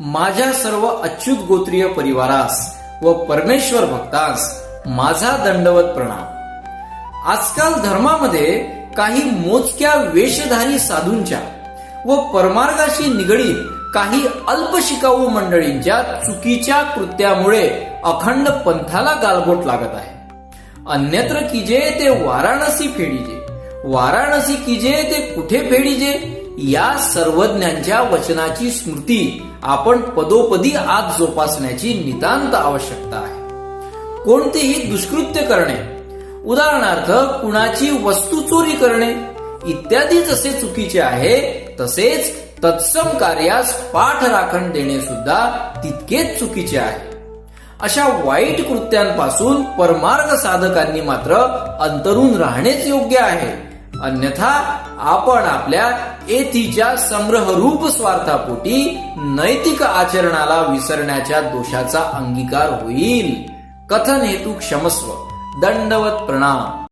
माझ्या सर्व अच्युत गोत्रीय परिवारास व परमेश्वर भक्तांस माझा दंडवत प्रणाम. आजकाल धर्मामध्ये काही मोजक्या वेशधारी साधूंच्या व परमार्गाशी निगडीत काही अल्पशिकाऊ मंडळींच्या चुकीच्या कृत्यामुळे अखंड पंथाला गालबोट लागत आहे. अन्यत्र कीजे ते वाराणसी फेडीजे वाराणसी कीजे ते कुठे फेडीजे? या सर्वज्ञांच्या वचनाची स्मृती आपण पदोपदी आज जोपासण्याची नितांत आवश्यकता आहे. कोणतेही दुष्कृत्य करणे उदाहरणार्थ कुणाची वस्तू चोरी करणे इत्यादी जसे चुकीचे आहे तसेच तत्सम कार्यास पाठ राखण देणे सुद्धा तितकेच चुकीचे आहे. अशा वाईट कृत्यांपासून परमार्ग साधकांनी मात्र अंतरून राहणेच योग्य आहे. अन्यथा आपण आपल्या एथीच्या संग्रहरूप स्वार्थापोटी नैतिक आचरणाला विसरण्याच्या दोषाचा अंगीकार होईल. कथन हेतू क्षमस्व दंडवत प्रणाम.